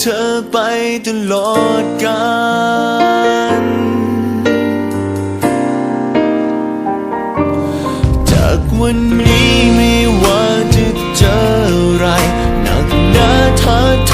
เธอไปตลอดกาลจากวันนี้ไม่ว่าจะเจออะไร หนักหนาท้าโท